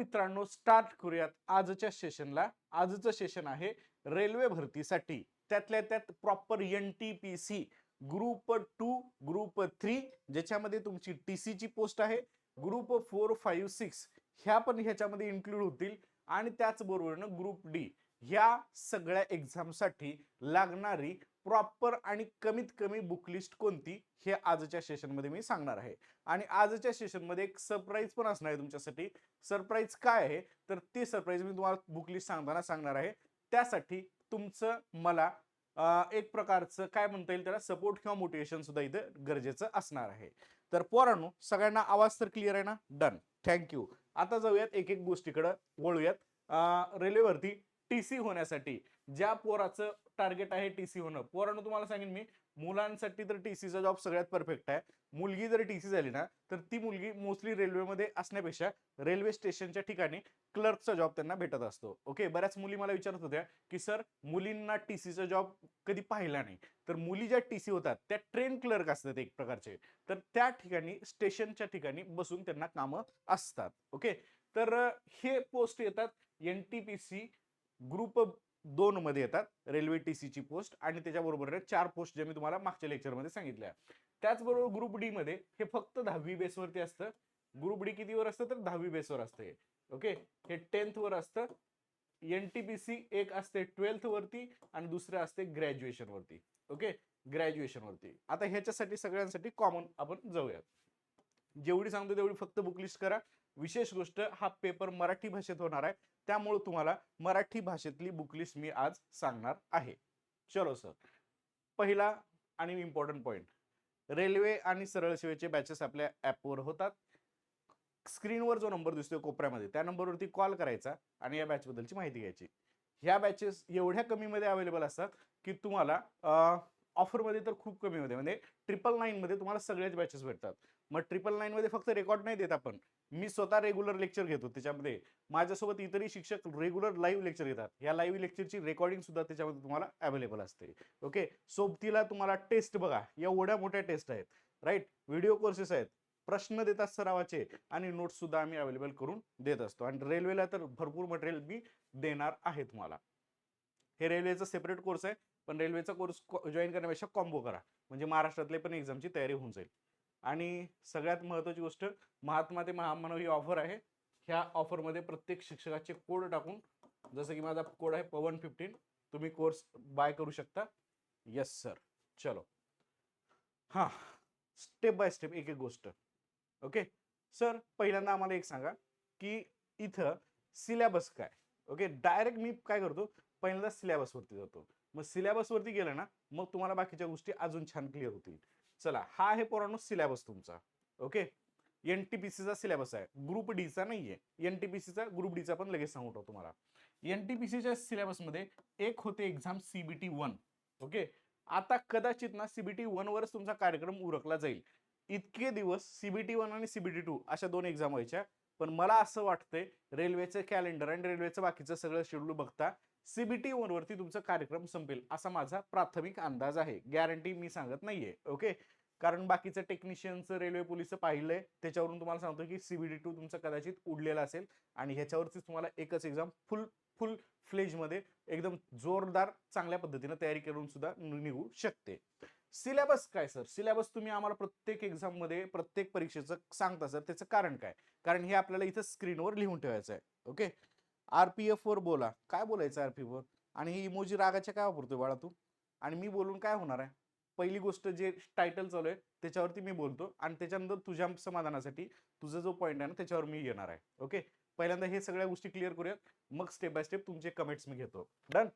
मित्रांनो स्टार्ट करूयात आजच्या सेशनला आजचं सेशन आहे रेल्वे भरतीसाठी. त्यातल्या त्यात proper N T P C group two group three ज्याच्यामध्ये तुमची टी सीची पोस्ट आहे. ग्रुप फोर फाईव्ह सिक्स ह्या पण ह्याच्यामध्ये इन्क्लूड होतील. आणि त्याचबरोबरनं ग्रुप डी ह्या सगळ्या एक्झामसाठी लागणारी प्रॉपर आणि कमीत कमी बुकलिस्ट कोणती हे आजच्या सेशनमध्ये मी सांगणार आहे. आणि आजच्या सेशनमध्ये एक सरप्राईज पण असणार आहे तुमच्यासाठी. सरप्राईज काय आहे? तर ती सरप्राईज मी तुम्हाला बुकलिस्ट सांगताना सांगणार आहे. त्यासाठी तुमचं मला एक प्रकारचं काय म्हणता येईल त्याला? सपोर्ट किंवा मोटिवेशन सुद्धा इथं गरजेचं असणार आहे. तर पोरांनो सगळ्यांना आवाज तर क्लिअर आहे ना? डन थँक्यू आता जाऊयात एक एक गोष्टीकडं वळूयात. रेल्वेवरती टी सी होण्यासाठी ज्या पोराचं टार्गेट आहे टी सी होणं पोरांनो तुम्हाला सांगेन मी मुलांसाठी तर टी सीचा जॉब सगळ्यात परफेक्ट आहे. मुलगी जर टी सी झाली ना तर ती मुलगी मोस्टली रेल्वेमध्ये असण्यापेक्षा रेल्वे स्टेशनच्या ठिकाणी क्लर्कचा जॉब त्यांना भेटत असतो. ओके बऱ्याच मुली मला विचारत होत्या की सर मुलींना टी सीचा जॉब कधी पाहिला नाही? तर मुली ज्या टी सी होतात त्या ट्रेन क्लर्क असतात एक प्रकारचे. तर त्या ठिकाणी स्टेशनच्या ठिकाणी बसून त्यांना कामं असतात. ओके तर हे पोस्ट येतात N T P C group दोन मध्ये येतात. रेल्वे टी सीची पोस्ट आणि त्याच्याबरोबर चार पोस्ट जे मी तुम्हाला मागच्या लेक्चरमध्ये सांगितल्या त्याचबरोबर ग्रुप डी मध्ये हे फक्त दहावी बेसवरती असतं. ग्रुप डी कितीवर असतं? तर दहावी बेसवर असतं हे. ओके हे टेन्थ वर असतं. एन टी पी सी एक असते ट्वेल्थ वरती आणि दुसरं असते ग्रॅज्युएशन वरती. ओके ग्रॅज्युएशन वरती. आता ह्याच्यासाठी सगळ्यांसाठी कॉमन आपण जाऊयात. जेवढी सांगतो तेवढी फक्त बुकलिस्ट करा. विशेष गोष्ट हा पेपर मराठी भाषेत होणार आहे. त्यामुळे तुम्हाला मराठी भाषेतली बुकलिस्ट मी आज सांगणार आहे. चलो सर पहिला आणि इम्पॉर्टंट पॉईंट रेल्वे आणि सरळ सेवेचे बॅचेस आपल्या ॲपवर होतात. स्क्रीनवर जो नंबर दिसतोय कोपऱ्यामध्ये त्या नंबरवरती कॉल करायचा आणि या बॅच बद्दलची माहिती घ्यायची. ह्या बॅचेस एवढ्या कमीमध्ये अवेलेबल असतात की तुम्हाला ऑफरमध्ये तर खूप कमीमध्ये म्हणजे ट्रिपल नाईनमध्ये तुम्हाला सगळ्याच बॅचेस भेटतात. मग ट्रिपल नाईनमध्ये फक्त रेकॉर्ड नाही देत आपण. मी स्वतः रेग्युलर लेक्चर घेतो त्याच्यामध्ये. माझ्यासोबत इतरही शिक्षक रेग्युलर लाईव्ह लेक्चर घेतात. या लाईव्ह लेक्चरची रेकॉर्डिंग सुद्धा त्याच्यामध्ये तुम्हाला अवेलेबल असते. ओके सोबतीला तुम्हाला टेस्ट बघा. एवढ्या मोठ्या टेस्ट आहेत. राईट व्हिडिओ कोर्सेस आहेत. प्रश्न देतात सरावाचे आणि नोट्स सुद्धा आम्ही अवेलेबल करून देत असतो. आणि रेल्वेला तर भरपूर मटेरियल मी देणार आहे तुम्हाला. हे रेल्वेचा सेपरेट कोर्स आहे. पण रेल्वेचा कोर्स जॉईन करण्यापेक्षा कॉम्बो करा. म्हणजे महाराष्ट्रातले पण एक्झामची तयारी होऊन जाईल. आणि सगळ्यात महत्त्वाची गोष्ट महात्मा ते महामानव ही ऑफर आहे. ह्या ऑफरमध्ये प्रत्येक शिक्षकाचे कोड टाकून जसं की माझा कोड आहे पवन फिफ्टीन तुम्ही कोर्स बाय करू शकता. येस सर चलो. हां. स्टेप बाय स्टेप एक एक गोष्ट. ओके सर पहिल्यांदा आम्हाला एक सांगा की इथं सिलेबस काय? ओके डायरेक्ट मी काय करतो? पहिल्यांदा सिलेबसवरती जातो. मग सिलेबसवरती गेलं ना मग तुम्हाला बाकीच्या गोष्टी अजून छान क्लिअर होतील. चला हा आहे पोरांनो सिलेबस तुमचा. ओके एन टी पी सीचा सिलेबस आहे. ग्रुप डीचा नाही आहे एन टी पी सीचा ग्रुप डीचा पण लगेच सांगतो तुम्हाला. एन टी पी सीच्या सिलेबसमध्ये एक होते exam C B T one okay आता कदाचित ना सीबीटी वन वरच वनवरच तुमचा कार्यक्रम उरकला जाईल. इतके दिवस सीबीटी वन आणि सीबीटी टू अशा दोन एक्झाम व्हायच्या. पण मला असं वाटतंय रेल्वेचं कॅलेंडर आणि रेल्वेचं बाकीचं सगळं शेड्यूल बघता सीबीटी वन वरती तुमचा कार्यक्रम संपेल असा माझा प्राथमिक अंदाज आहे. गॅरंटी मी सांगत नाहीये ओके कारण बाकीचं टेक्निशियनचं रेल्वे पोलीसचं पाहिलंय त्याच्यावरून तुम्हाला सांगतो की सीबीटी टू तुमचं कदाचित उडलेला असेल आणि ह्याच्यावरतीच तुम्हाला एकच एक्झाम फुल फुल फ्लेजमध्ये एकदम जोरदार चांगल्या पद्धतीनं तयारी करून सुद्धा निघू शकते. सिलेबस काय सर सिलेबस तुम्ही आम्हाला प्रत्येक एक्झाममध्ये प्रत्येक परीक्षेचं सांगता सर त्याचं कारण काय? कारण हे आपल्याला इथं स्क्रीनवर लिहून ठेवायचं आहे ओके आर पी एफ वर बोला. काय बोलायचं आर पी एफ वर? आणि ही इमोजी रागाच्या काय वापरतोय बाळा तू? आणि मी बोलून काय होणार आहे? पहिली गोष्ट जे टायटल चालू आहे त्याच्यावरती मी बोलतो आणि त्याच्यानंतर तुझ्या समाधानासाठी तुझा जो पॉईंट आहे ना त्याच्यावर मी येणार आहे. ओके पहिल्यांदा हे सगळ्या गोष्टी क्लिअर करूयात. मग स्टेप बाय स्टेप तुमचे कमेंट्स मी घेतो. डन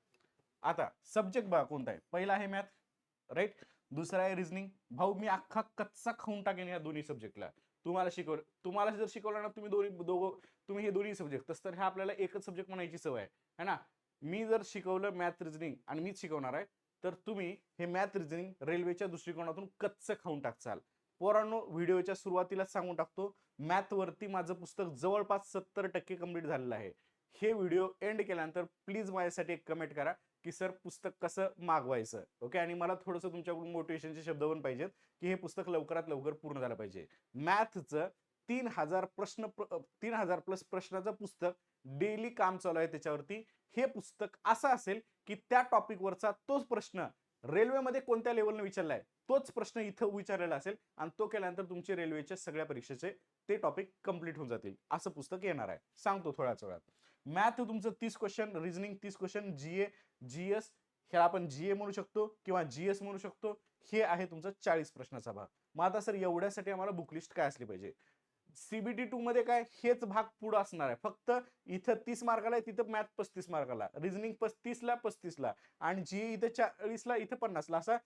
आता सब्जेक्ट बघा कोणता आहे. पहिला आहे मॅथ राईट दुसरा आहे रिझनिंग भाऊ मी अख्खा कच्चा खाऊन टाकेन या दोन्ही सब्जेक्टला तुम्हाला शिकवलं तुम्हाला जर शिकवलं ना तुम्ही दोन्ही दोघं तुम्ही हे दोन्ही सब्जेक्ट तसं तर ह्या आपल्याला एकच सब्जेक्ट म्हणायची सवय आहे. है ना? मी जर शिकवलं मॅथ रिजनिंग आणि मीच शिकवणार आहे तर तुम्ही हे मॅथ रिजनिंग रेल्वेच्या दृष्टिकोनातून कच्चं खाऊन टाकचाल पोरांनो व्हिडिओच्या सुरुवातीला सांगून टाकतो मॅथवरती माझं पुस्तक जवळपास सत्तर टक्के कंप्लीट झालेलं आहे. हे व्हिडिओ एंड केल्यानंतर प्लीज माझ्यासाठी एक कमेंट करा. की सर पुस्तक कसं मागवायचं? ओके? आणि मला थोडंसं तुमच्याकडून मोटिवेशनचे शब्द पण पाहिजेत की हे पुस्तक लवकरात लवकर पूर्ण झालं पाहिजे. मॅथचं तीन हजार प्रश्न प्र- तीन हजार प्लस प्रश्नाचं पुस्तक डेली काम चालू आहे त्याच्यावरती. हे पुस्तक असं असेल की त्या टॉपिकवरचा तोच प्रश्न रेल्वेमध्ये कोणत्या लेवलने विचारलाय तोच प्रश्न इथं विचारलेला असेल आणि तो केल्यानंतर तुमचे रेल्वेच्या सगळ्या परीक्षेचे ते टॉपिक कंप्लीट होऊन जातील. असं पुस्तक येणार आहे. सांगतो थोड्याच वेळात. मॅथ तुमचं तीस क्वेश्चन रिझनिंग तीस क्वेश्चन जीए जीएस ह्याला आपण जी ए म्हणू शकतो किंवा जीएस म्हणू शकतो हे आहे तुमचा चाळीस प्रश्नाचा भाग. मग आता सर एवढ्यासाठी आम्हाला बुकलिस्ट काय असली पाहिजे? सीबीटी टू मध्ये काय? हेच भाग पुढे असणार आहे. फक्त इथं तीस मार्काला आहे तिथं मॅथ पस्तीस मार्काला. रिझनिंग पस्तीसला पस्तीसला. आणि जी इथं चाळीसला इथं पन्नासला. असा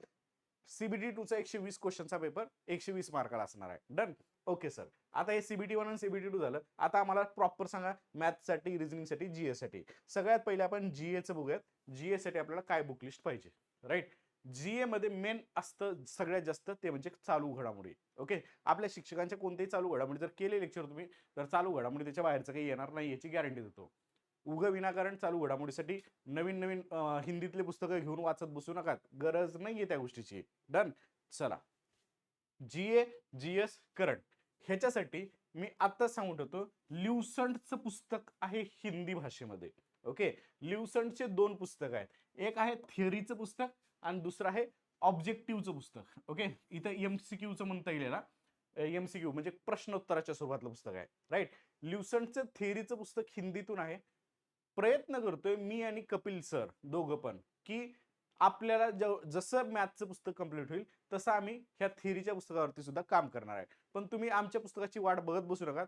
सीबीटी टूचा एकशे वीस क्वेश्चनचा पेपर एकशे वीस मार्काला असणार आहे. डन ओके सर आता हे सीबीटी वन आणि सीबीटी टू झालं. आता आम्हाला प्रॉपर सांगा मॅथ्ससाठी रिझनिंगसाठी जीएससाठी सगळ्यात पहिले आपण जीएचं बघूयात. जीए साठी आपल्याला काय बुक लिस्ट पाहिजे? राईट जीए मध्ये मेन असतं सगळ्यात जास्त ते म्हणजे चालू घडामोडी. ओके आपल्या शिक्षकांच्या कोणत्याही चालू घडामोडी जर केले लेक्चर तुम्ही तर चालू घडामोडी त्याच्या बाहेरचं काही येणार नाही याची गॅरंटी देतो. उग विनाकारण चालू घडामोडीसाठी नवीन नवीन हिंदीतले पुस्तकं घेऊन वाचत बसू नका गरज नाहीये त्या गोष्टीची. डन. चला. G A GS current. ह्याच्यासाठी मी आत्ताच सांगून ठेवतो ल्युसंटचं पुस्तक आहे हिंदी भाषेमध्ये. ओके? ल्युसंटचे दोन पुस्तक आहेत. एक आहे थिअरीचं पुस्तक आणि दुसरं आहे ऑब्जेक्टिव्हचं पुस्तक. ओके? इथं एमसीक्यूचं म्हणता येईल ना एमसीक्यू म्हणजे प्रश्नोत्तराच्या स्वरूपातलं पुस्तक आहे. राईट? ल्युसंटचं थिअरीचं पुस्तक हिंदीतून आहे. प्रयत्न करतोय मी आणि कपिल सर दोघं पण की आपल्याला ज- जसं मॅथचं पुस्तक कंप्लीट होईल तसं आम्ही ह्या थिअरीच्या पुस्तकावरती सुद्धा काम करणार आहे. पण तुम्ही आमच्या पुस्तकाची वाट बघत बसू नका.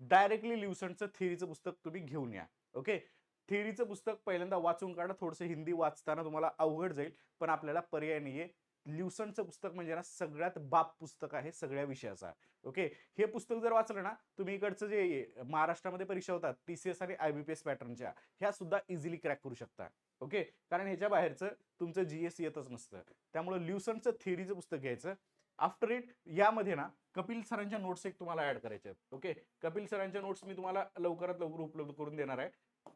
डायरेक्टली ल्युसंटचं थिअरीचं पुस्तक तुम्ही घेऊन या. ओके थिअरीचं पुस्तक पहिल्यांदा वाचून काढा. थोडंसं हिंदी वाचताना तुम्हाला अवघड जाईल पण आपल्याला पर्याय नाहीये. ल्युसनचं पुस्तक म्हणजे ना सगळ्यात बाप पुस्तक आहे सगळ्या विषयाचा. ओके? हे पुस्तक जर वाचलं ना तुम्ही इकडचं जे महाराष्ट्रामध्ये परीक्षा होतात टीसीएस आणि आय बी पी एस पॅटर्नच्या ह्या सुद्धा इझिली क्रॅक करू शकता. ओके? कारण ह्याच्या बाहेरचं तुमचं जीएस येतच नसतं. त्यामुळे ल्युसनचं थिअरीचं पुस्तक घ्यायचं. आफ्टर इट यामध्ये ना कपिल सरांच्या नोट्स एक तुम्हाला ऍड करायचे आहेत. ओके? कपिल सरांच्या नोट्स मी तुम्हाला लवकरात लवकर उपलब्ध करून देणार आहे.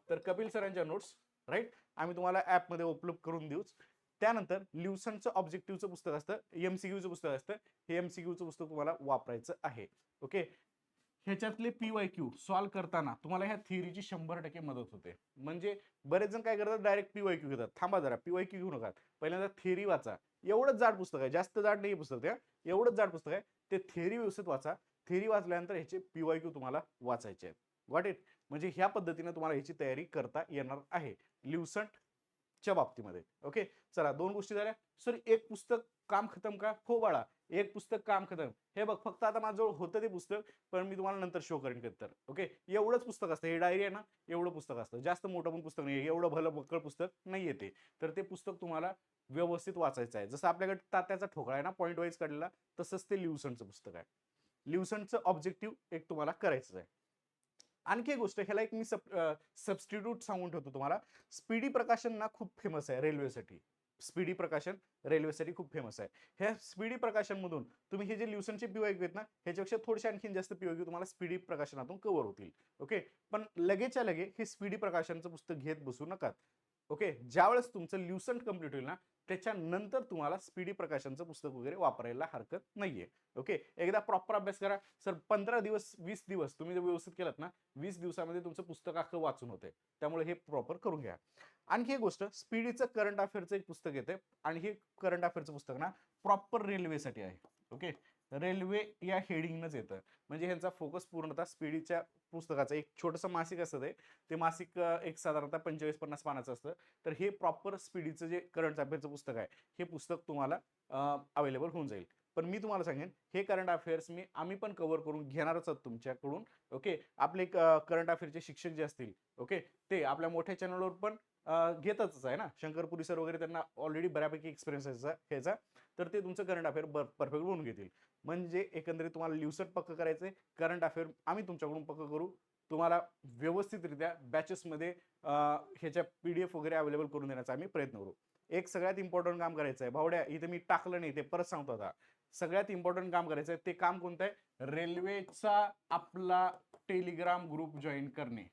तर कपिल सरांच्या नोट्स राईट आम्ही तुम्हाला ॲपमध्ये उपलब्ध करून देऊच. त्यानंतर ल्युसनचं ऑब्जेक्टिव्हचं पुस्तक असतं एमसीक्यूचं पुस्तक असतं. हे एमसीक्यूचं पुस्तक तुम्हाला वापरायचं आहे. ओके ह्याच्यातले पी वाय क्यू सॉल्व्ह करताना तुम्हाला ह्या थिअरीची शंभर टक्के मदत होते. म्हणजे बरेच जण काय करतात डायरेक्ट पी वाय क्यू घेतात. थांबा जरा पी वाय क्यू घेऊ नका. पहिल्यांदा थिअरी वाचा. एवढंच जाड पुस्तक आहे. जास्त जाड नाही पुस्तक त्या एवढंच जाड पुस्तक आहे. ते थिअरी व्यवस्थित वाचा. थिअरी वाचल्यानंतर ह्याचे पी वाय क्यू तुम्हाला वाचायचे आहेत. गॉट इट म्हणजे ह्या पद्धतीने तुम्हाला ह्याची तयारी करता येणार आहे. च्या बाबतीमध्ये. ओके चला दोन गोष्टी झाल्या. सर एक पुस्तक काम खतम का? हो बाळा एक पुस्तक काम खतम. हे बघ फक्त आता माझ्याजवळ होतं ते पुस्तक पण मी तुम्हाला नंतर शो करेन तर ओके एवढंच पुस्तक असतं. हे डायरी आहे ना एवढं पुस्तक असतं. जास्त मोठं पण पुस्तक नाही एवढं भलं बक्कळ पुस्तक नाही येते तर ते पुस्तक तुम्हाला व्यवस्थित वाचायचं आहे. जसं आपल्याकडे तात्याचा ठोकळा आहे ना पॉईंट वाईज काढलेला तसंच ते ल्युसंटचं पुस्तक आहे. लिव्हसनचं ऑब्जेक्टिव्ह एक तुम्हाला करायचं आहे. आणखी एक गोष्ट ह्याला एक मी सब सबस्टिट्यूट सांगून ठेवतो तुम्हाला. स्पीडी प्रकाशन ना खूप फेमस आहे रेल्वेसाठी. स्पीडी प्रकाशन रेल्वेसाठी खूप फेमस आहे. ह्या स्पीडी प्रकाशनमधून तुम्ही हे जे ल्युसनचे पीओ घेत ना ह्याच्यापेक्षा थोडेसे आणखीन जास्त पीओ तुम्हाला स्पीडी प्रकाशनातून कव्हर होतील. ओके? पण लगेच्या लगे हे स्पीडी प्रकाशनचं पुस्तक घेत बसू नका. ओके? ज्यावेळेस तुमचं ल्युसंट कंप्लीट होईल ना त्याच्यानंतर तुम्हाला स्पीडी प्रकाशनचं पुस्तक वगैरे वापरायला हरकत नाहीये. ओके एकदा प्रॉपर अभ्यास करा. सर पंधरा दिवस वीस दिवस तुम्ही जर व्यवस्थित केलात ना वीस दिवसामध्ये तुमचं पुस्तक अख्खं वाचून होते त्यामुळे हे प्रॉपर करून घ्या. आणखी एक गोष्ट स्पीडीचं करंट अफेअरचं एक पुस्तक येते आणि हे करंट अफेअरचं पुस्तक ना प्रॉपर रेल्वेसाठी आहे. ओके रेल्वे या हेडिंगनंच येतं. म्हणजे ह्यांचा फोकस पूर्णतः स्पीडीच्या पुस्तकाचं. एक छोटंसं मासिक असतं ते. ते मासिक एक साधारणतः पंचेचाळीस पन्नास पानाचं असतं. तर हे प्रॉपर स्पीडीचं जे करंट अफेअरचं पुस्तक आहे हे पुस्तक तुम्हाला अवेलेबल होऊन जाईल. पण मी तुम्हाला सांगेन हे करंट अफेअर्स मी आम्ही पण कव्हर करून घेणारच आहोत तुमच्याकडून ओके? आपले करंट अफेअरचे शिक्षक जे असतील ओके? ते आपल्या मोठ्या चॅनलवर पण घेतच आहे ना? शंकरपुरी सर वगैरे त्यांना ऑलरेडी बऱ्यापैकी एक्सपिरियन्स आहे ह्याचा. तर ते तुमचं करंट अफेअर परफेक्ट होऊन घेतील. म्हणजे एकंदरीत तुम्हाला लिवसट पक्क करायचं आहे करंट अफेअर आम्ही तुमच्याकडून पक्क करू. तुम्हाला व्यवस्थितरित्या बॅचेसमध्ये ह्याच्या पी डी एफ वगैरे अवेलेबल करून देण्याचा आम्ही प्रयत्न करू. एक सगळ्यात इम्पॉर्टंट काम करायचं आहे भावड्या इथे मी टाकलं नाही ते परत सांगतो आता. सगळ्यात इम्पॉर्टंट काम करायचं आहे ते काम कोणतं आहे? रेल्वेचा आपला टेलिग्राम ग्रुप जॉईन करणे.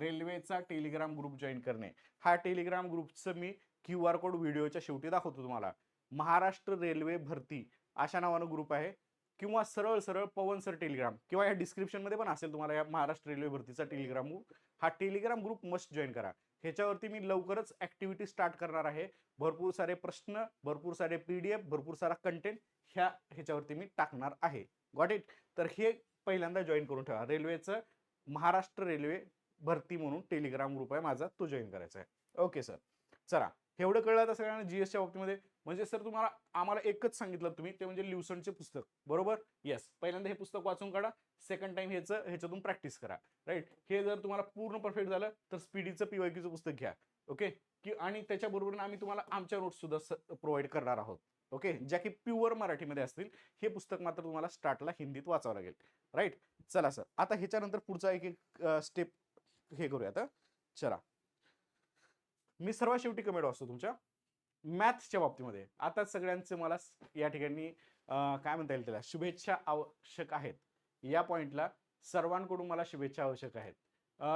रेल्वेचा टेलिग्राम ग्रुप जॉईन करणे. हा टेलिग्राम ग्रुपचं मी क्यू आर कोड व्हिडिओच्या शेवटी दाखवतो तुम्हाला. महाराष्ट्र रेल्वे भरती अशा नावानं ग्रुप आहे. किंवा सरळ सरळ पवन सर टेलिग्राम किंवा या डिस्क्रिप्शनमध्ये पण असेल तुम्हाला या महाराष्ट्र रेल्वे भरतीचा टेलिग्राम ग्रुप हा टेलिग्राम ग्रुप मस्ट जॉईन करा. ह्याच्यावरती मी लवकरच ऍक्टिव्हिटी स्टार्ट करणार आहे. भरपूर सारे प्रश्न भरपूर सारे पीडीएफ भरपूर सारा कंटेंट ह्या ह्याच्यावरती मी टाकणार आहे. गॉट इट तर हे पहिल्यांदा जॉईन करून ठेवा. रेल्वेचं महाराष्ट्र रेल्वे भरती म्हणून टेलिग्राम ग्रुप आहे माझा. तो जॉईन करायचा आहे. ओके सर चला. एवढं कळलं आता सगळ्यांना जीएसच्या बाबतीमध्ये? म्हणजे सर तुम्हाला आम्हाला एकच सांगितलं तुम्ही ते म्हणजे ल्युसनचे पुस्तक. बरोबर? येस पहिल्यांदा हे पुस्तक वाचून काढा. सेकंड टाइम ह्याचं ह्याच्यातून प्रॅक्टिस करा. राईट हे जर तुम्हाला पूर्ण परफेक्ट झालं तर स्पीडीचं पीवायक्यूचं पुस्तक घ्या. ओके की आणि त्याच्याबरोबर आम्ही तुम्हाला आमच्या नोट्स सुद्धा प्रोव्हाइड करणार आहोत. ओके ज्या की प्युअर मराठीमध्ये असतील हे पुस्तक मात्र तुम्हाला स्टार्टला हिंदीत वाचावं लागेल. राईट चला सर आता ह्याच्यानंतर पुढचा एक एक स्टेप हे करूया आता चला. मी सर्वात शेवटी कमेंट वाचतो तुमच्या. मॅथ्सच्या बाबतीमध्ये. आता सगळ्यांचे मला या ठिकाणी काय म्हणता येईल त्याला? शुभेच्छा आवश्यक आहेत. या पॉईंटला सर्वांकडून मला शुभेच्छा आवश्यक आहेत.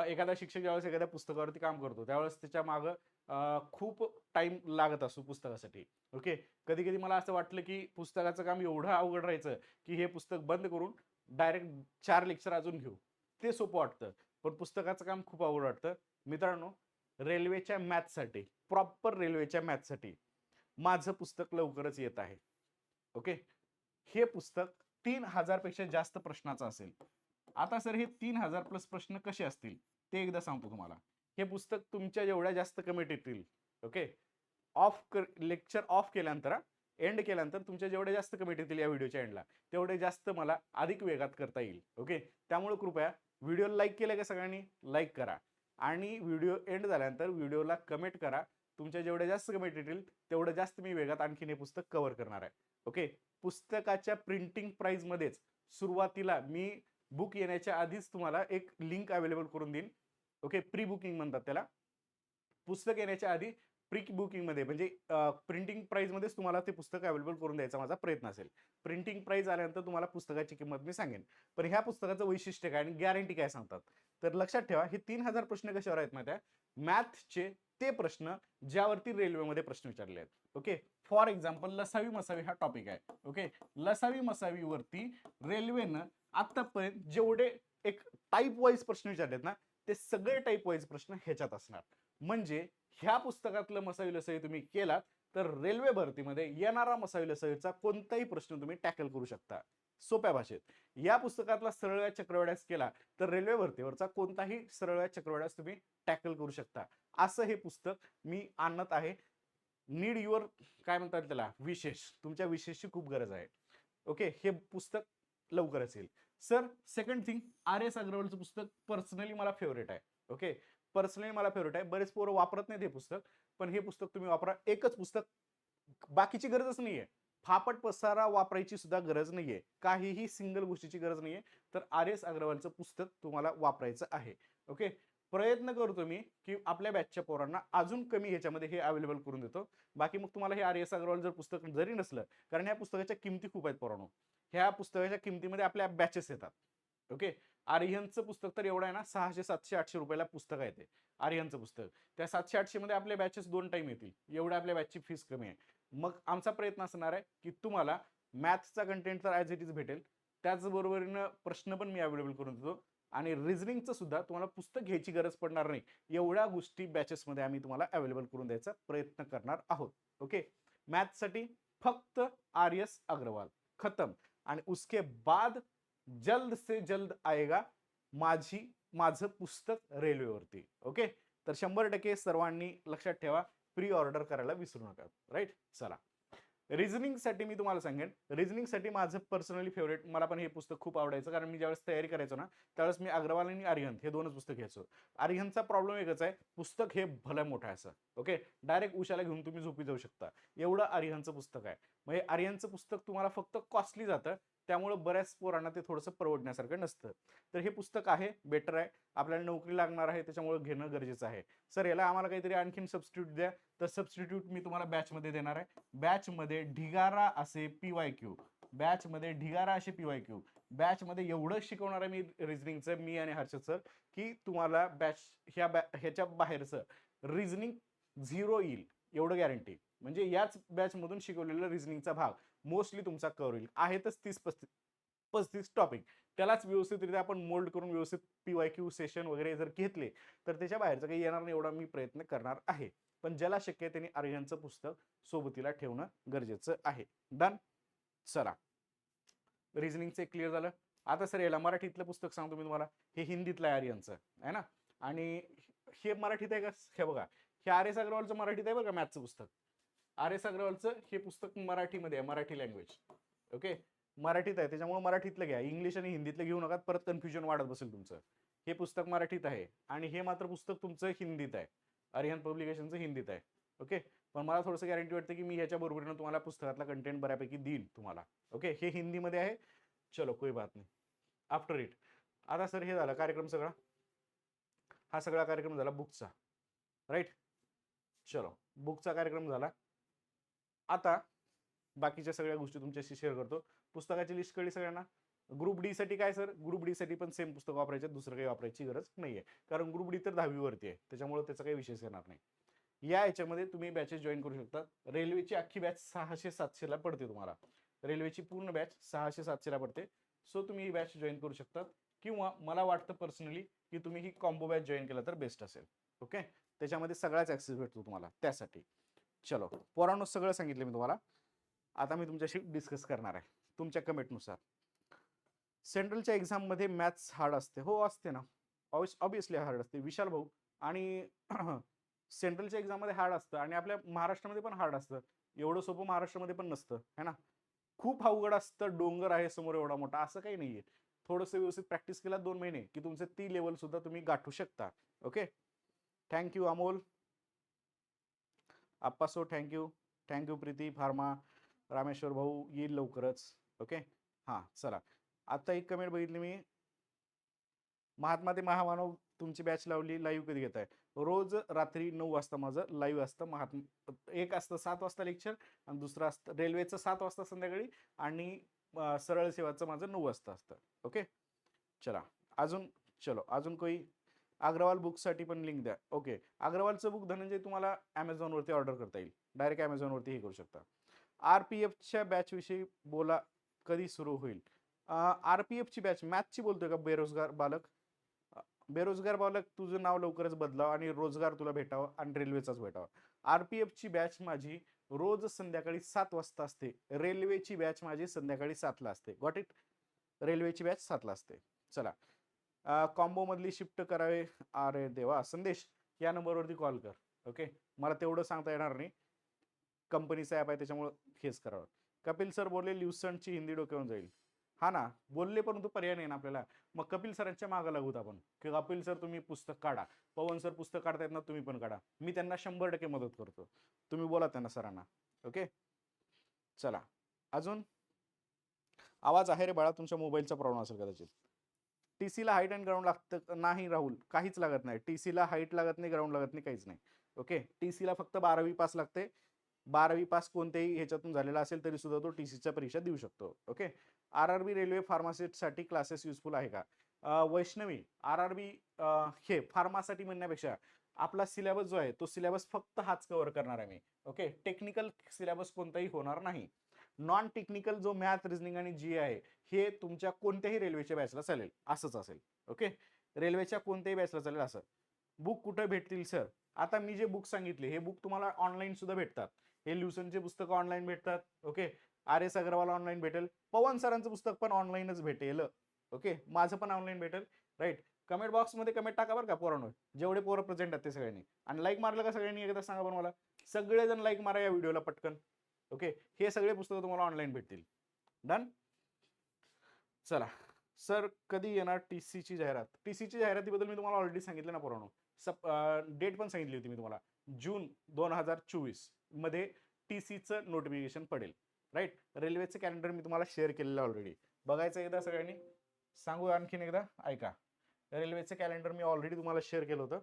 एखादा शिक्षक ज्यावेळेस एखाद्या पुस्तकावरती काम करतो त्यावेळेस त्याच्या मागं खूप टाइम लागत असतो पुस्तकासाठी. ओके? कधी कधी मला असं वाटलं की पुस्तकाचं काम एवढं अवघड राहायचं की हे पुस्तक बंद करून डायरेक्ट चार लेक्चर अजून घेऊ. ते सोपं वाटतं. पण पुस्तकाचं काम खूप अवघड वाटतं. मित्रांनो रेल्वेच्या मॅथसाठी प्रॉपर रेल्वेच्या मॅथसाठी माझं पुस्तक लवकरच येत आहे. ओके? हे पुस्तक तीन हजारपेक्षा जास्त प्रश्नाचं असेल. आता सर हे तीन हजार प्लस प्रश्न कसे असतील? ते एकदा सांगतो तुम्हाला. हे पुस्तक तुमच्या जेवढ्या जास्त कमेंट येतील ओके? ऑफ लेक्चर ऑफ केल्यानंतर एंड केल्यानंतर तुमच्या जेवढ्या जास्त कमेंट येतील या व्हिडिओच्या एंडला तेवढे जास्त मला अधिक वेगात करता येईल. ओके? त्यामुळे कृपया व्हिडिओ लाईक केला का सगळ्यांनी? लाईक करा. आणि व्हिडिओ एंड झाल्यानंतर व्हिडिओला कमेंट करा. तुमच्या जेवढ्या जास्त कमेंट येतील तेवढं जास्त मी वेगात आणखीन हे पुस्तक कव्हर करणार आहे. ओके पुस्तकाच्या प्रिंटिंग प्राईजमध्येच सुरुवातीला मी बुक येण्याच्या आधीच तुम्हाला एक लिंक अवेलेबल करून देईन. ओके प्री बुकिंग म्हणतात त्याला. पुस्तक येण्याच्या आधी प्री बुकिंगमध्ये म्हणजे प्रिंटिंग प्राईजमध्येच तुम्हाला ते पुस्तक अवेलेबल करून द्यायचा माझा प्रयत्न असेल. प्रिंटिंग प्राईज आल्यानंतर तुम्हाला पुस्तकाची किंमत मी सांगेन. पण ह्या पुस्तकाचं वैशिष्ट्य काय आणि गॅरंटी काय सांगतात? तर लक्षात ठेवा हे तीन हजार प्रश्न कशावर आहेत माहिती आहे? मॅथचे ते प्रश्न ज्यावरती रेल्वेमध्ये प्रश्न विचारले आहेत. ओके फॉर एक्झाम्पल लसावी मसावी हा टॉपिक आहे. ओके लसावी मसावीवरती रेल्वेनं आतापर्यंत जेवढे एक टाईप वाईज प्रश्न विचारलेत ना ते सगळे टाईप वाईज प्रश्न ह्याच्यात असणार. म्हणजे ह्या पुस्तकातलं मसावी लसावी तुम्ही केलात तर रेल्वे भरतीमध्ये येणारा मसावी लसावीचा कोणताही प्रश्न तुम्ही टॅकल करू शकता. सोप्या भाषेत. या पुस्तकातला सरळव्या चक्रवाड्यास केला तर रेल्वे भरतीवरचा कोणताही सरळव्या चक्रवाड्यास तुम्ही टॅकल करू शकता. असं हे पुस्तक मी आणत आहे. नीड युअर काय म्हणतात त्याला? विशेष. तुमच्या विशेषची खूप गरज आहे. ओके? हे पुस्तक लवकर येईल sir second thing R S अग्रवालचं पुस्तक पर्सनली मला फेवरेट आहे. ओके? पर्सनली मला फेवरेट आहे. बरेच पोरं वापरत नाहीत हे पुस्तक पण हे पुस्तक तुम्ही वापरा. एकच पुस्तक बाकीची गरजच नाहीये. फापट पसारा वापरायची सुद्धा गरज नाहीये. काहीही सिंगल गोष्टीची गरज नाहीये. तर आर एस अग्रवालचं पुस्तक तुम्हाला वापरायचं आहे. ओके प्रयत्न करतो मी की आपल्या बॅचच्या पोरांना अजून कमी ह्याच्यामध्ये हे अवेलेबल करून देतो. बाकी मग तुम्हाला हे आर एस अग्रवाल जर पुस्तक जरी नसलं कारण ह्या पुस्तकाच्या किमती खूप आहेत पोरांनो. ह्या पुस्तकाच्या किमतीमध्ये आपल्या बॅचेस येतात. ओके आर्यनचं पुस्तक तर एवढं आहे ना सहाशे सातशे आठशे रुपयाला पुस्तक आहे ते. आर्यनचं पुस्तक. त्या सातशे आठशे मध्ये आपल्या बॅचेस दोन टाइम येतील. एवढ्या आपल्या बॅचची फीस कमी आहे. मग आमचा प्रयत्न असणार आहे की तुम्हाला मॅथ्सचा कंटेंट तर ॲज इट इज भेटेल. त्याचबरोबरीनं प्रश्न पण मी अवेलेबल करून देतो. आणि रिझनिंगचं सुद्धा तुम्हाला पुस्तक घ्यायची गरज पडणार नाही. एवढ्या गोष्टी बॅचेसमध्ये आम्ही तुम्हाला अवेलेबल करून द्यायचा प्रयत्न करणार आहोत. ओके मॅथ्ससाठी फक्त आर एस अग्रवाल. खतम. आणि उसके बाद जल्द से जल्द आएगा माझी माझं पुस्तक रेल्वेवरती. ओके तर शंभर टक्के सर्वांनी लक्षात ठेवा. प्री ऑर्डर करायला विसरू नका राईट चला. रिझनिंगसाठी मी तुम्हाला सांगेन. रिझनिंगसाठी माझं पर्सनली फेवरेट मला पण हे पुस्तक खूप आवडायचं कारण मी ज्यावेळेस तयारी करायचो ना त्यावेळेस मी अग्रवाल आणि आर्यंत हे दोनच पुस्तक घ्यायचो. आर्यंतचा प्रॉब्लेम एकच आहे पुस्तक हे भलं मोठं आहे असं ओके डायरेक्ट उशाला घेऊन तुम्ही झोपी जाऊ शकता. एवढं आर्यहंतचं पुस्तक आहे. म्हणजे आर्यनचं पुस्तक तुम्हाला फक्त कॉस्टली जातं त्यामुळं बऱ्याच पोरांना ते थोडंसं परवडण्यासारखं नसतं. तर हे पुस्तक आहे बेटर आहे. आपल्याला नोकरी लागणार आहे त्याच्यामुळे घेणं गरजेचं आहे. सर याला आम्हाला काहीतरी आणखीन सबस्टिट्यूट द्या. तर सबस्टिट्यूट मी तुम्हाला बॅचमध्ये देणार आहे. बॅचमध्ये ढिगारा असे पी वाय क्यू बॅचमध्ये ढिगारा असे पी वाय क्यू बॅचमध्ये एवढं शिकवणार आहे मी रिझनिंगचं मी आणि हर्षद सर की तुम्हाला बॅच ह्या बॅ ह्याच्या बाहेरचं रिझनिंग झिरो येईल. एवढं गॅरंटी म्हणजे याच बॅचमधून शिकवलेलं रिझनिंगचा भाग. मोस्टली तुमचा कव्हर होईल. आहेतच तीस पस्तीस पस्तीस टॉपिक. त्यालाच व्यवस्थितरित्या आपण मोल्ड करून व्यवस्थित पी वाय क्यू सेशन वगैरे जर घेतले तर त्याच्या बाहेरचं काही येणार नाही एवढा मी प्रयत्न करणार आहे. पण ज्याला शक्य आहे त्यांनी आर्यनचं पुस्तक सोबतीला ठेवणं गरजेचं आहे. डन चला. रिझनिंगचं क्लिअर झालं. आता सर याला मराठीतलं पुस्तक सांगतो मी तुम्हाला. हे हिंदीतलं आहे आर्यनचं आहे ना? आणि हे मराठीत आहे का? हे बघा. हे आर एस अग्रवालचं मराठीत आहे बघा मॅथचं पुस्तक? आर एस अग्रवालचं हे पुस्तक मराठीमध्ये आहे मराठी लँग्वेज ओके मराठीत आहे त्याच्यामुळे मराठीतलं घ्या. इंग्लिश आणि हिंदीतलं घेऊ नका परत कन्फ्युजन वाढत बसेल तुमचं. हे पुस्तक मराठीत आहे आणि हे मात्र पुस्तक तुमचं हिंदीत आहे. आर्यन पब्लिकेशनचं हिंदीत आहे. ओके पण मला थोडंसं गॅरंटी वाटतं की मी ह्याच्या बरोबरीनं तुम्हाला पुस्तकातला कंटेंट बऱ्यापैकी देईल तुम्हाला. ओके हे हिंदीमध्ये आहे. चलो कोई बात नाही. आफ्टर इट आता सर हे झालं कार्यक्रम सगळा? हा सगळा कार्यक्रम झाला बुकचा. राईट चलो. बुकचा कार्यक्रम झाला. आता बाकीच्या सगळ्या गोष्टी तुमच्याशी शेअर करतो. पुस्तकाची लिस्ट कळली सगळ्यांना? ग्रुप डी साठी काय सर ग्रुप डी साठी पण सेम पुस्तक वापरायचे दुसरं काही वापरायची गरज नाहीये. कारण ग्रुप डी तर दहावीवरती आहे. त्याच्यामुळे त्याचा काही विशेष येणार नाही. या याच्यामध्ये तुम्ही बॅचेस जॉईन करू शकता. रेल्वेची अख्खी बॅच सहाशे सातशेला पडते तुम्हाला. रेल्वेची पूर्ण बॅच सहाशे सातशेला पडते. सो तुम्ही ही बॅच जॉईन करू शकता किंवा मला वाटतं पर्सनली की तुम्ही ही कॉम्बो बॅच जॉईन केला तर बेस्ट असेल. ओके त्याच्यामध्ये सगळाच ॲक्सेस भेटतो तुम्हाला. त्यासाठी. चलो पोरांनो सगळं सांगितलं मी तुम्हाला. आता मी तुमच्याशी डिस्कस करणार आहे. तुमच्या कमेंटनुसार सेंट्रलच्या एक्झाममध्ये मॅथ्स हार्ड असते. हो असते ना. ऑब्विसली हार्ड असते. विशाल भाऊ आणि सेंट्रलच्या एक्झाममध्ये हार्ड असतं आणि आपल्या महाराष्ट्रामध्ये पण हार्ड असतं. एवढं सोपं महाराष्ट्रामध्ये पण नसतं. है ना? खूप अवघड असतं. डोंगर आहे समोर एवढा मोठा. असं काही नाहीये. थोडंसं व्यवस्थित प्रॅक्टिस केला दोन महिने की तुमचे ती लेवल सुद्धा तुम्ही गाठू शकता. Okay thank you Amol. Appa so thank you thank you Preeti pharma Rameshwar भाऊ येईल लवकरच. ओके हां चला. आत्ता एक कमेंट बघितली मी. महात्मा ते महामानव तुमची बॅच लावली लाईव्ह कधी घेत आहे रोज रात्री नऊ वाजता माझं लाईव्ह असतं. महात्मा एक असतं सात वाजता लेक्चर आणि दुसरं असतं रेल्वेचं सात वाजता संध्याकाळी आणि सरळ सेवाचं माझं नऊ वाजता असतं. ओके चला. अजून चलो. अजून कोई अग्रवाल बुकसाठी पण लिंक द्या. ओके. अग्रवालचं बुक धनंजय तुम्हाला ॲमेझॉनवरती ऑर्डर करता येईल. डायरेक्ट ॲमेझॉनवरती हे करू शकता. आर पी एफच्या बॅचविषयी बोला कधी सुरू होईल? आर पी एफची बॅच मॅथची बोलतोय का? बेरोजगार बालक? बेरोजगार बालक तुझं नाव लवकरच बदलावं आणि रोजगार तुला भेटावं आणि रेल्वेचाच भेटावा. आर पी एफची बॅच माझी रोज संध्याकाळी सात वाजता असते. रेल्वेची बॅच माझी संध्याकाळी सातला असते. गॉट इट रेल्वेची बॅच सातला असते. चला. कॉम्बोमधली शिफ्ट करावे. अरे देवा संदेश या नंबरवरती कॉल कर. ओके मला तेवढं सांगता येणार नाही. कंपनीचा ॲप आहे त्याच्यामुळं हेच करावं. कपिल सर बोलले ल्युसनची हिंदी डोक्यावरून जाईल. हा ना? बोलले परंतु पर्याय नाही ना आपल्याला. मग कपिल सरांच्या मागं लागूत आपण. की कपिल सर तुम्ही पुस्तक काढा. पवन सर पुस्तक काढतायत ना तुम्ही पण काढा. मी त्यांना शंभर टक्के मदत करतो. तुम्ही बोला त्यांना सरांना. ओके चला. अजून? आवाज आहे रे बाळा तुमच्या मोबाईलचा प्रॉब्लेम असेल कदाचित. टी सीला हाईट अँड ग्राउंड लागतं नाही राहुल काहीच लागत नाही. टी सीला हाईट लागत नाही ग्राउंड लागत नाही काहीच नाही. ओके टी सीला फक्त बारावी पास लागते. बारावी पास कोणत्याही ह्याच्यातून झालेला असेल तरी सुद्धा तो टी सीच्या परीक्षा देऊ शकतो. Okay R R B railway फार्मासिस्टसाठी classes useful आहे का? वैष्णवी आर आर बी हे फार्मासाठी म्हणण्यापेक्षा आपला सिलेबस जो आहे तो सिलेबस फक्त हाच कव्हर करणार आहे मी. ओके टेक्निकल सिलेबस कोणताही होणार नाही. नॉन टेक्निकल जो मॅथ रिझनिंग आणि जी आहे हे तुमच्या कोणत्याही रेल्वेच्या बॅचला चालेल. असंच असेल. ओके रेल्वेच्या कोणत्याही बॅचला चालेल असं. बुक कुठं भेटतील सर आता मी जे बुक सांगितले हे बुक तुम्हाला ऑनलाईन सुद्धा भेटतात. हे ल्युसनचे पुस्तकं ऑनलाईन भेटतात. Okay R S Agrawal online भेटेल. पवन सरांचं पुस्तक पण ऑनलाईनच भेटेल. ओके माझं पण ऑनलाईन भेटेल. राईट कमेंट बॉक्समध्ये कमेंट टाका बरं का पोरांनो. जेवढे पोरं प्रेझेंट आहेत ते सगळ्यांनी. आणि लाईक मारलं का सगळ्यांनी? एकदा सांगा बरं मला. सगळेजण लाईक मारा या व्हिडिओला पटकन. ओके? हे सगळे पुस्तकं तुम्हाला ऑनलाईन भेटतील. डन चला. सर कधी येणार टी सीची जाहिरात? टी सीची जाहिरातीबद्दल मी तुम्हाला ऑलरेडी सांगितलं ना पुराणो सप डेट पण सांगितली होती मी तुम्हाला. जून दोन हजार चोवीसमध्ये टी सीचं नोटिफिकेशन पडेल. राईट रेल्वेचं कॅलेंडर मी तुम्हाला शेअर केलेलं ऑलरेडी बघायचं एकदा सगळ्यांनी? सांगू आणखीन एकदा? ऐका. रेल्वेचं कॅलेंडर मी ऑलरेडी तुम्हाला शेअर केलं होतं.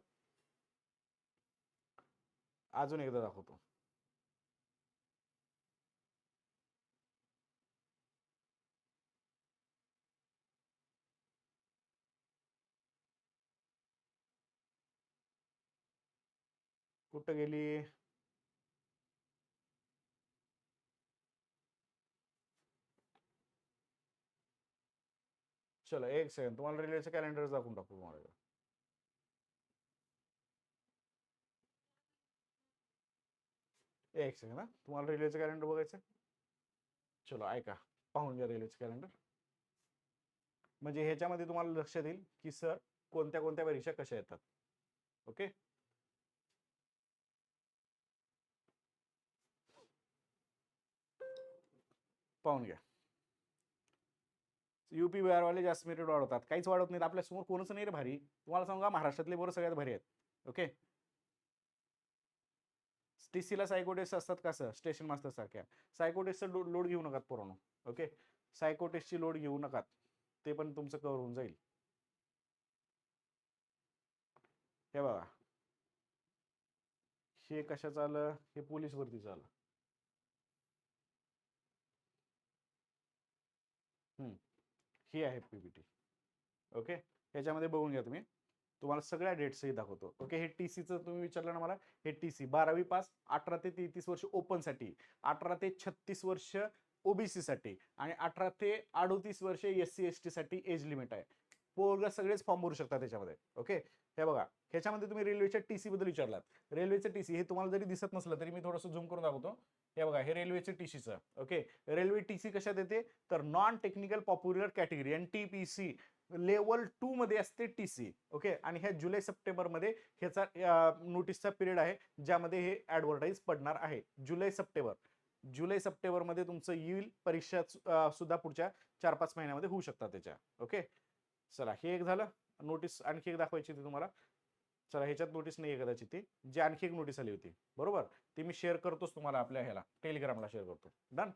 अजून एकदा दाखवतो. कुठं गेली? चलो एक सेकंड तुम्हाला रेल्वेचं कॅलेंडर दाखवून टाकू तुम्हाला. एक सेकंड हा. तुम्हाला रेल्वेचं कॅलेंडर बघायचं चलो ऐका. पाहून घ्या रेल्वेचं कॅलेंडर म्हणजे ह्याच्यामध्ये तुम्हाला लक्षात येईल की सर कोणत्या कोणत्या परीक्षा कशा येतात? ओके पाहून घ्या. युपी बिहार वाले जास्त मेरिट वाढवतात. काहीच वाढवत नाहीत. आपल्यासमोर कोणच नाही रे भारी. तुम्हाला सांगा महाराष्ट्रातले बरं सगळ्यात भारी आहेत. ओके टीसीला सायकोटेस्ट असतात कसं स्टेशन मास्टर सारख्या. सायकोटेस्टचा लोड घेऊ नका पोरांनो. ओके सायकोटेस्टची लोड घेऊ नका. ते पण तुमचं कव्हर होऊन जाईल. हे बघा. हे कशाचं आलं? हे पोलीस भरतीचं आलं. ही आहे पीपीटी ओके ह्याच्यामध्ये बघून घ्या तुम्ही. तुम्हाला सगळ्या डेट्सही दाखवतो. ओके हे टी सीचं तुम्ही विचारलं ना मला हे टी सी बारावी पास अठरा ते तेहतीस वर्ष ओपनसाठी अठरा ते छत्तीस वर्ष ओबीसी साठी आणि अठरा ते अडोतीस वर्ष एस सी एस टी साठी एज लिमिट आहे. पोरग सगळेच फॉर्म भरू शकतात त्याच्यामध्ये. ओके हे बघा. ह्याच्यामध्ये तुम्ही रेल्वेच्या टी सी बद्दल विचारलात. रेल्वेचं टी सी हे तुम्हाला जरी दिसत नसलं तरी मी थोडंसं झूम करून दाखवतो. हे बघा हे रेल्वेचं टी सीचं ओके रेल्वे टी सी कशात येते? तर non technical popular category N T P C level two मध्ये असते टी सी ओके आणि ह्या जुलै सप्टेंबरमध्ये ह्याचा नोटीसचा पिरियड आहे ज्यामध्ये हे ॲडव्हर्टाईज पडणार आहे. जुलै सप्टेंबर. जुलै सप्टेंबरमध्ये तुमचं येईल परीक्षा सुद्धा पुढच्या चार पाच महिन्यामध्ये होऊ शकतात त्याच्या. ओके चला हे एक झालं. नोटीस आणखी एक दाखवायची ती तुम्हाला. चला ह्याच्यात नोटीस नाही आहे कदाचित ती. जी आणखी एक नोटीस आली होती. बरोबर? ती मी शेअर करतोच तुम्हाला आपल्या ह्याला. टेलिग्रामला शेअर करतो. डन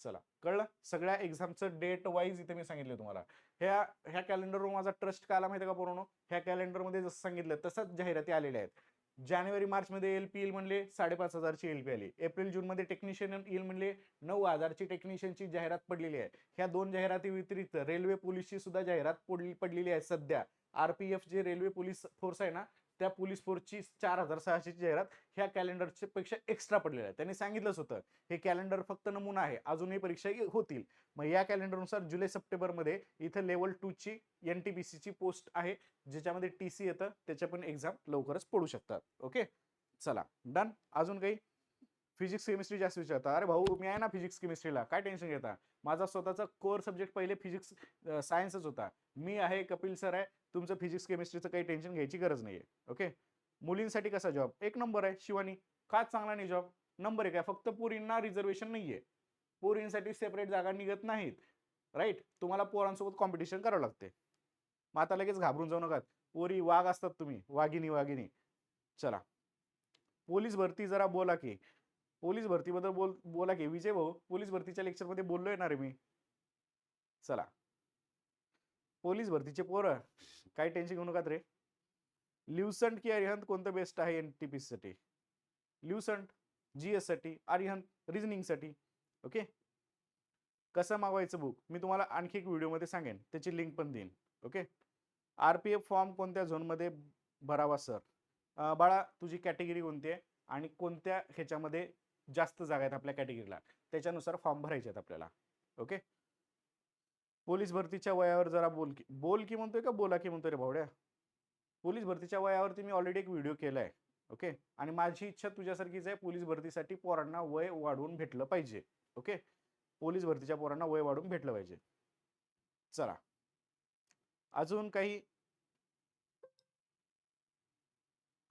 चला कळलं? सगळ्या एक्झामचं डेट वाईज इथे मी सांगितलं तुम्हाला. ह्या ह्या कॅलेंडरवर माझा ट्रस्ट काला माहिती का पूर्ण ह्या कॅलेंडरमध्ये जसं सांगितलं तसंच जाहिराती आलेल्या आहेत. जानेवारी मार्चमध्ये एल पी येईल म्हणले साडेपाच हजारची एल पी आली. एप्रिल जून मध्ये टेक्निशियन येईल म्हणले नऊ हजारची टेक्निशियनची जाहिरात पडलेली आहे. ह्या दोन जाहिराती व्यतिरिक्त रेल्वे पोलीसची सुद्धा जाहिरात पडली पडलेली आहे सध्या. आरपीएफ जे रेल्वे पोलीस फोर्स आहे ना त्या पोलीस फोर्सची चार हजार सहाशेची जाहिरात ह्या कॅलेंडरच्या पेक्षा एक्स्ट्रा पडलेल्या आहे त्यांनी सांगितलंच होतं हे कॅलेंडर फक्त नमुना आहे अजूनही परीक्षा होतील. मग या कॅलेंडरनुसार जुलै सप्टेंबरमध्ये इथं लेवल टू ची एन टी बी ची पोस्ट आहे ज्याच्यामध्ये टी सी येतं त्याच्या पण एक्झाम लवकरच पडू शकतात. ओके चला डन अजून काही? फिजिक्स केमिस्ट्री जास्त विचारता. अरे भाऊ मी आहे ना फिजिक्स केमिस्ट्रीला काय टेन्शन घेता? माझा स्वतःचा कोर सब्जेक्ट पहिले फिजिक्स सायन्सच होता. मी आहे कपिल सर आहे तुमचं फिजिक्स केमिस्ट्रीचं काही टेन्शन घ्यायची गरज नाही आहे ओके मुलींसाठी कसा जॉब एक नंबर आहे शिवानी. का चांगला नाही जॉब नंबर एक आहे फक्त पोरींना रिझर्वेशन नाही आहे पोरींसाठी सेपरेट जागा निघत नाहीत. राईट तुम्हाला पोरांसोबत कॉम्पिटिशन करावं लागते मग आता लगेच घाबरून जाऊ नका. पोरी वाघ असतात तुम्ही. वाघिनी वाघिनी चला. पोलीस भरती जरा बोला की. पोलीस भरतीबद्दल बोल बोला की. विजय भाऊ पोलीस भरतीच्या लेक्चरमध्ये बोललो येणार मी. चला. पोलीस भरतीचे पोरं काही टेन्शन घेऊ नका रे. ल्युसंट की अरिहंत कोणतं बेस्ट आहे एन टी पी साठी? ल्युसंट जी एससाठी अरिहंत रिझनिंगसाठी ओके कसं मागवायचं बुक मी तुम्हाला आणखी एक व्हिडिओमध्ये सांगेन त्याची लिंक पण देईन okay R P F form कोणत्या झोनमध्ये भरावा सर बाळा तुझी कॅटेगरी कोणती आहे आणि कोणत्या ह्याच्यामध्ये जास्त जागा आहेत आपल्या कॅटेगरीला त्याच्यानुसार फॉर्म भरायचे आहेत आपल्याला ओके पोलीस भरतीच्या वयावर जरा बोल की बोल की म्हणतोय का बोला की म्हणतोय रे भावड्या? पोलीस भरतीच्या वयावरती मी ऑलरेडी एक व्हिडिओ केलाय ओके आणि माझी इच्छा तुझ्यासारखीच आहे पोलीस भरतीसाठी पोरांना वय वाढवून भेटलं पाहिजे ओके पोलीस भरतीच्या पोरांना वय वाढवून भेटलं पाहिजे. चला. अजून काही?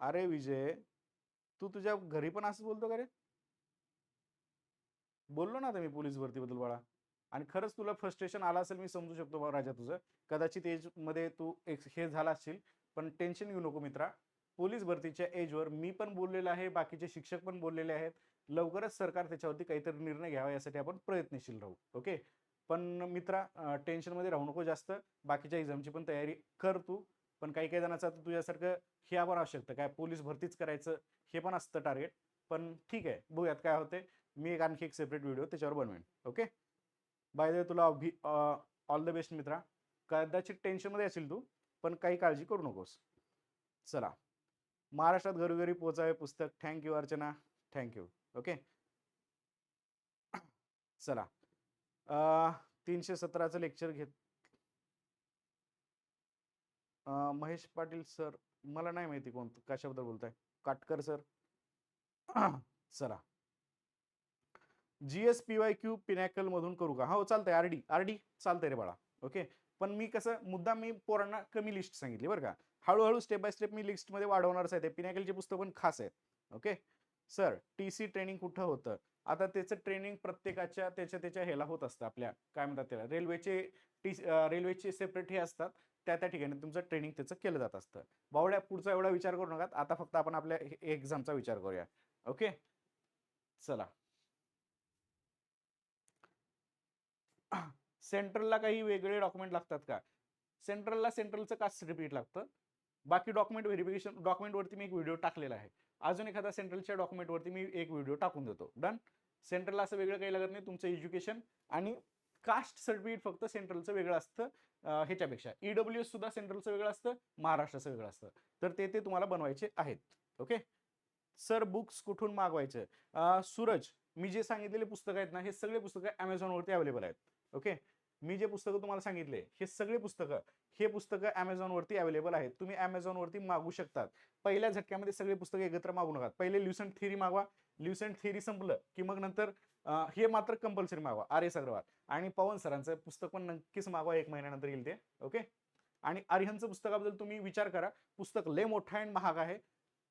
अरे विजय तू तुझ्या घरी पण असं बोलतो का रे? बोललो ना आता मी पोलीस भरतीबद्दल बाळा. आणि खरंच तुला फ्रस्ट्रेशन आला असेल मी समजू शकतो बा राजा तुझं. कदाचित एजमध्ये तू एक हे झाला असशील पण टेन्शन घेऊ नको मित्रा. पोलीस भरतीच्या एजवर मी पण बोललेलो आहे बाकीचे शिक्षक पण बोललेले आहेत. लवकरच सरकार त्याच्यावरती काहीतरी निर्णय घ्यावा यासाठी आपण प्रयत्नशील राहू ओके पण मित्रा टेन्शनमध्ये राहू नको जास्त. बाकीच्या एक्झामची पण तयारी कर तू. पण काही काही जणांचं तर तुझ्यासारखं हे आपण आवश्यकतं काय पोलीस भरतीच करायचं हे पण असतं टार्गेट पण ठीक आहे बघूयात काय होते मी एक आणखी एक सेपरेट व्हिडिओ त्याच्यावर बनवेन ओके बाय द तुला ऑल द बेस्ट मित्रा. कदाचित टेन्शनमध्ये असेल तू पण काही काळजी करू नकोस. चला. महाराष्ट्रात घरोघरी पोचावे पुस्तक. थँक्यू अर्चना. थँक्यू ओके चला. तीनशे सतराचं लेक्चर घेत महेश पाटील सर मला नाही माहिती कोण कशाबद्दल बोलताय. काटकर सर चला. G S P Y Q pinnacle मधून करू का? हो चालतंय. आरडी आरडी चालतंय रे बाळा. ओके? पण मी कसं मुद्दा मी पोरांना कमी लिस्ट सांगितली बरं का. हळूहळू स्टेप बाय स्टेप मी लिस्टमध्ये वाढवणारच आहे. ते पिनॅकलचे पुस्तक पण खास आहेत. Okay? Sir T C training कुठं होतं? आता त्याचं ट्रेनिंग प्रत्येकाच्या त्याच्या त्याच्या ह्याला होत असतं आपल्या. काय म्हणतात त्याला? रेल्वेचे टी रेल्वेचे सेपरेट हे असतात. त्या त्या ठिकाणी तुमचं ट्रेनिंग त्याचं केलं जात असतं. बावड्या पुढचा एवढा विचार करू नका. आता फक्त आपण आपल्या एक्झामचा विचार करूया. ओके? चला. सेंट्रलला काही वेगळे डॉक्युमेंट लागतात का? सेंट्रलला सेंट्रलचं कास्ट सर्टिफिकेट लागतं. बाकी डॉक्युमेंट व्हेरिफिकेशन डॉक्युमेंटवरती मी एक व्हिडिओ टाकलेला आहे. अजून एखादा सेंट्रलच्या डॉक्युमेंटवरती मी एक व्हिडिओ टाकून देतो. डन? सेंट्रलला असं वेगळं काही लागत नाही तुमचं एज्युकेशन आणि कास्ट सर्टिफिकेट फक्त सेंट्रलचं वेगळं असतं ह्याच्यापेक्षा. ईडब्ल्यू एस सुद्धा सेंट्रलचं वेगळं असतं महाराष्ट्राचं वेगळं असतं. तर ते ते तुम्हाला बनवायचे आहेत. ओके? सर बुक्स कुठून मागवायचे? सूरज मी जे सांगितलेले पुस्तकं आहेत ना हे सगळे पुस्तकं अमेझॉनवरती अवेलेबल आहेत. ओके? मी जे पुस्तकं तुम्हाला सांगितले हे सगळे पुस्तकं हे पुस्तकं अमेझॉनवरती अवेलेबल आहेत. तुम्ही अमेझॉनवरती मागू शकतात. पहिल्या झटक्यामध्ये सगळे पुस्तकं एकत्र मागू नका. पहिले ल्युसंट थिअरी मागवा. ल्युसंट थिअरी संपलं की मग नंतर हे मात्र कंपल्सरी मागवा. R S Agrawal. आणि पवन सरांचं पुस्तक पण नक्कीच मागवा. एक महिन्यानंतर येईल ते. ओके? आणि आर्यनचं पुस्तकाबद्दल तुम्ही विचार करा. पुस्तक लय मोठं आहे आणि महाग आहे.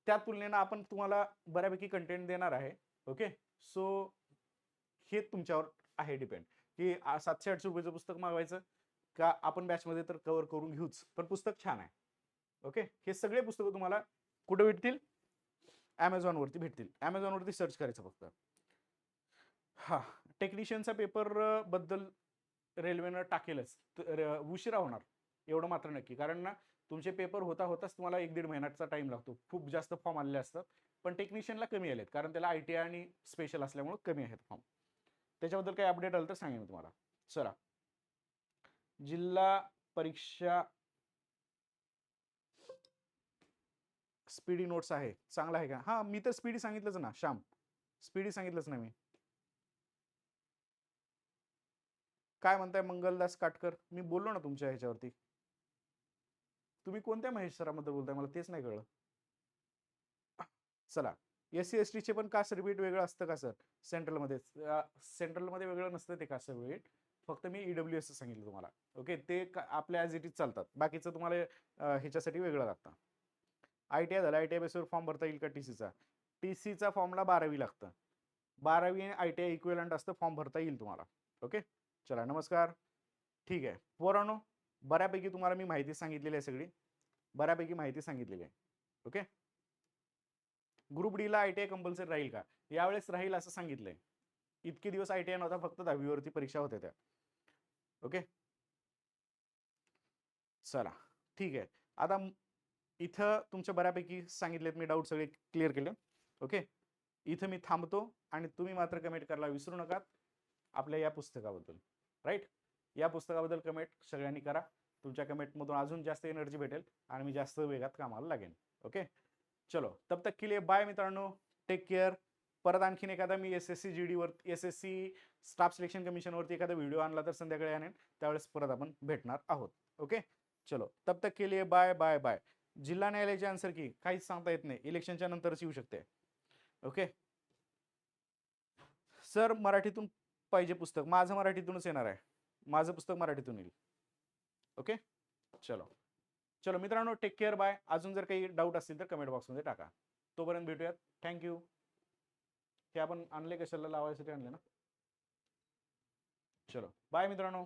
त्या तुलनेनं आपण तुम्हाला बऱ्यापैकी कंटेंट देणार आहे. ओके? सो हे तुमच्यावर आहे डिपेंड की सातशे आठशे रुपयाचं पुस्तक मागवायचं का आपण बॅचमध्ये तर कव्हर करून घेऊच. पण पुस्तक छान आहे. ओके हे सगळे पुस्तकं तुम्हाला कुठे भेटतील? ॲमेझॉनवरती भेटतील. ॲमेझॉनवरती सर्च करायचं फक्त. हा. टेक्निशियनचा पेपरबद्दल रेल्वेनं टाकेलच. त- उशिरा होणार. एवढं मात्र नक्की. कारण ना तुमचे पेपर होता होताच तुम्हाला एक दीड महिन्याचा टाइम लागतो. खूप जास्त फॉर्म आलेले असतात. पण टेक्निशियनला कमी आलेत. कारण त्याला आय टी आय आणि स्पेशल असल्यामुळे कमी आहेत फॉर्म त्याच्याबद्दल काही अपडेट आलं तर सांगेन मी तुम्हाला. चला. जिल्हा परीक्षा स्पीडी नोट्स आहे. चांगला आहे का? हा मी तर स्पीडी सांगितलंच ना श्याम. स्पीडी सांगितलंच ना मी. काय म्हणताय मंगलदास काटकर? मी बोललो ना तुमच्या ह्याच्यावरती. तुम्ही कोणत्या महेश सराबद्दल बोलताय? मला तेच नाही कळलं. चला. एस सी एस टीचे पण कास्ट सर्टिफिकेट वेगळं असतं का सर? सेंट्रलमध्ये. सेंट्रलमध्ये वेगळं नसतं ते कास्ट सर्टिफिकेट फक्त मी ईडब्ल्यू एस सांगितलं तुम्हाला. ओके? ते का- आपल्या ॲज इट इज चालतात. बाकीचं तुम्हाला ह्याच्यासाठी वेगळं लागतं. आय टी आय झालं. आय टी आय बेसवर फॉर्म भरता येईल का टी सीचा? टी सीचा फॉर्मला बारावी लागतं. बारावी आय टी आय इक्विलंट असतं. फॉर्म भरता येईल तुम्हाला. ओके? चला नमस्कार. ठीक आहे. पोरानो बऱ्यापैकी तुम्हाला मी माहिती सांगितलेली आहे सगळी. बऱ्यापैकी माहिती सांगितलेली आहे. ओके? ग्रुप डीला आय टी आय कंपल्सरी राहील का? यावेळेस राहील असं सांगितलंय. इतके दिवस आय टी आय नव्हता फक्त दहावीवरती परीक्षा होत्या त्या. ओके? चला ठीक आहे. आता इथं तुमच्या बऱ्यापैकी सांगितलेत मी डाऊट सगळे क्लिअर केले. ओके? इथं मी थांबतो आणि तुम्ही मात्र कमेंट करायला विसरू नका आपल्या या पुस्तकाबद्दल. राईट या पुस्तकाबद्दल कमेंट सगळ्यांनी करा. तुमच्या कमेंटमधून अजून जास्त एनर्जी भेटेल आणि मी जास्त वेगात कामाला लागेन. ओके? चलो तब तक के लिए बाय मित्रांनो टेक केअर परत आणखीन एखादा मी एस एस सी जी डीवर S S C staff selection कमिशनवरती एखादा व्हिडिओ आणला तर संध्याकाळी आणेन. त्यावेळेस परत आपण भेटणार आहोत. ओके चलो तब तक के लिए बाय बाय बाय जिल्हा न्यायालयाची आन्सर की काहीच सांगता येत नाही. इलेक्शनच्या नंतरच येऊ शकते. ओके सर मराठीतून पाहिजे पुस्तक. माझं मराठीतूनच येणार आहे. माझं पुस्तक मराठीतून येईल. ओके चलो. चलो मित्रांनो टेक केअर बाय अजून जर काही डाऊट असतील तर कमेंट बॉक्समध्ये टाका. तोपर्यंत भेटूयात. थँक्यू हे आपण आणले कशाला? लावायसाठी आणले ना? चलो. बाय मित्रांनो.